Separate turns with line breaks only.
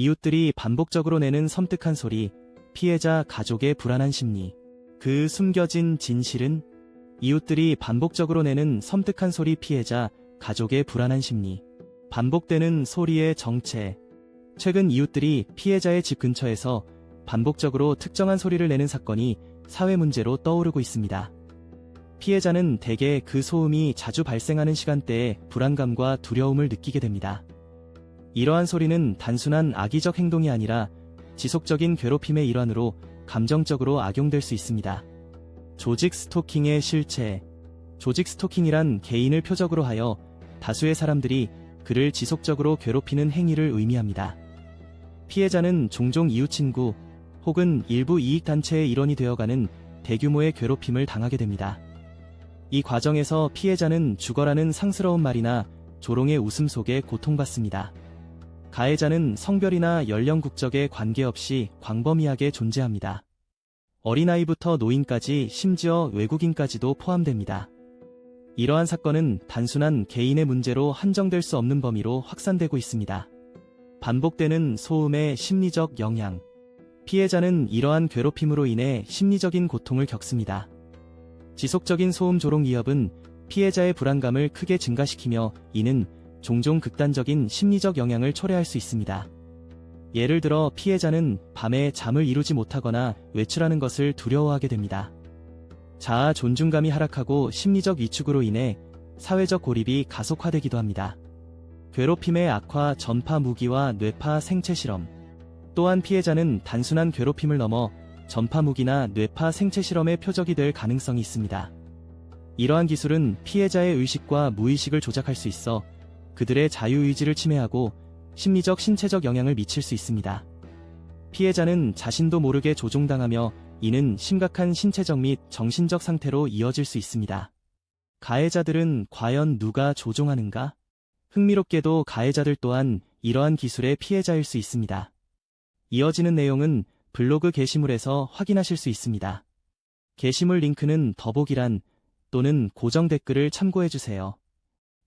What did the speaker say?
이웃들이 반복적으로 내는 섬뜩한 소리, 피해자 가족의 불안한 심리. 그 숨겨진 진실은 이웃들이 반복적으로 내는 섬뜩한 소리 피해자 가족의 불안한 심리. 반복되는 소리의 정체. 최근 이웃들이 피해자의 집 근처에서 반복적으로 특정한 소리를 내는 사건이 사회 문제로 떠오르고 있습니다. 피해자는 대개 그 소음이 자주 발생하는 시간대에 불안감과 두려움을 느끼게 됩니다. 이러한 소리는 단순한 악의적 행동이 아니라 지속적인 괴롭힘의 일환으로 감정적으로 악용될 수 있습니다. 조직 스토킹의 실체. 조직 스토킹이란 개인을 표적으로 하여 다수의 사람들이 그를 지속적으로 괴롭히는 행위를 의미합니다. 피해자는 종종 이웃 친구 혹은 일부 이익단체의 일원이 되어가는 대규모의 괴롭힘을 당하게 됩니다. 이 과정에서 피해자는 죽어라는 상스러운 말이나 조롱의 웃음 속에 고통받습니다. 가해자는 성별이나 연령 국적에 관계없이 광범위하게 존재합니다. 어린아이부터 노인까지 심지어 외국인까지도 포함됩니다. 이러한 사건은 단순한 개인의 문제로 한정될 수 없는 범위로 확산되고 있습니다. 반복되는 소음의 심리적 영향. 피해자는 이러한 괴롭힘으로 인해 심리적인 고통을 겪습니다. 지속적인 소음 조롱 위협은 피해자의 불안감을 크게 증가시키며 이는 종종 극단적인 심리적 영향을 초래할 수 있습니다. 예를 들어 피해자는 밤에 잠을 이루지 못하거나 외출하는 것을 두려워하게 됩니다. 자아 존중감이 하락하고 심리적 위축으로 인해 사회적 고립이 가속화되기도 합니다. 괴롭힘의 악화 전파 무기와 뇌파 생체 실험. 또한 피해자는 단순한 괴롭힘을 넘어 전파 무기나 뇌파 생체 실험의 표적이 될 가능성이 있습니다. 이러한 기술은 피해자의 의식과 무의식을 조작할 수 있어 그들의 자유의지를 침해하고 심리적 신체적 영향을 미칠 수 있습니다. 피해자는 자신도 모르게 조종당하며 이는 심각한 신체적 및 정신적 상태로 이어질 수 있습니다. 가해자들은 과연 누가 조종하는가? 흥미롭게도 가해자들 또한 이러한 기술의 피해자일 수 있습니다. 이어지는 내용은 블로그 게시물에서 확인하실 수 있습니다. 게시물 링크는 더보기란 또는 고정 댓글을 참고해주세요.